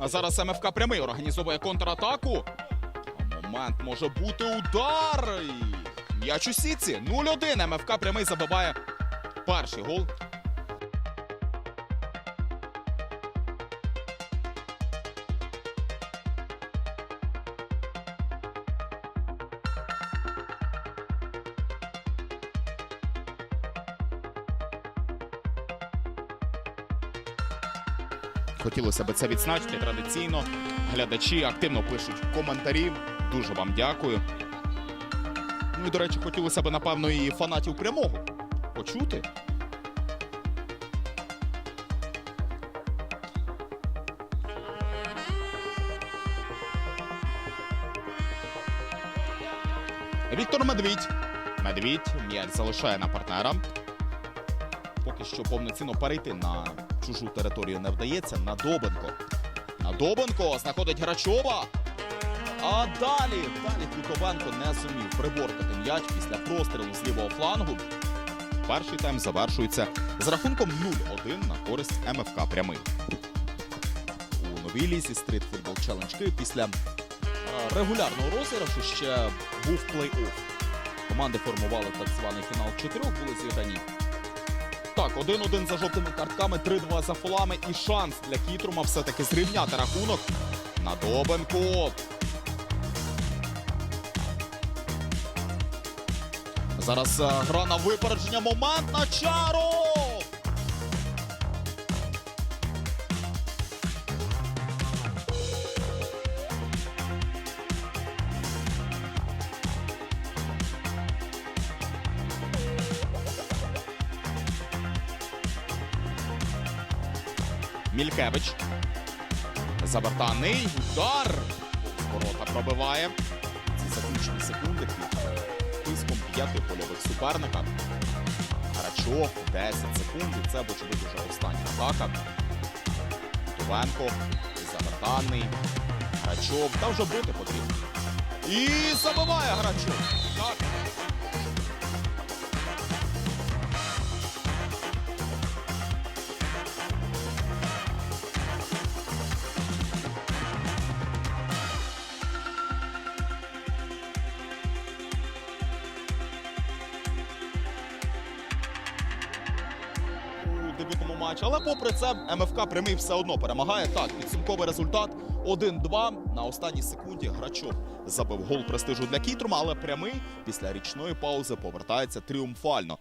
А зараз МФК прямий організовує контратаку. Момент може бути удар. І М'яч у сітці. 0-1. МФК прямий забиває перший гол. Хотілося б це відзначити традиційно. Глядачі активно пишуть коментарі. Дуже вам дякую. Ну і, до речі, хотілося б, напевно, і фанатів прямого почути. Віктор Медвідь. Медвідь м'яч залишає на партнера. Поки що повноцінно перейти на чужу територію не вдається. На Добенко. На Добенко знаходить Грачова. А далі, далі Кутовенко не зумів приборкати м'яч після прострілу з лівого флангу. Перший тайм завершується з рахунком 0-1 на користь МФК прямий. У новій лізі Football Challenge Київ після е, регулярного розіграшу ще був плей-офф. Команди формували так званий фінал чотирьох, були зіграні так, 1-1 за жовтими картками, 3-2 за фолами і шанс для Кітрума все-таки зрівняти рахунок на Добенко. Зараз е, гра на випередження. Момент на чару. Мількевич. Завертаний. Удар. Ворота пробиває. Ці заключні секунди під тиском п'яти польових суперника. Гарачов 10 секунд. Це, вочевидь, вже остання атака. Тувенко. Завертаний. Грачов. Та вже бити потрібно. І забиває Грачов. Так. Дебютному матчі. Але попри це, МФК прямий все одно перемагає. Так, підсумковий результат 1-2. На останній секунді Грачов забив гол престижу для Кітрума, але прямий після річної паузи повертається тріумфально.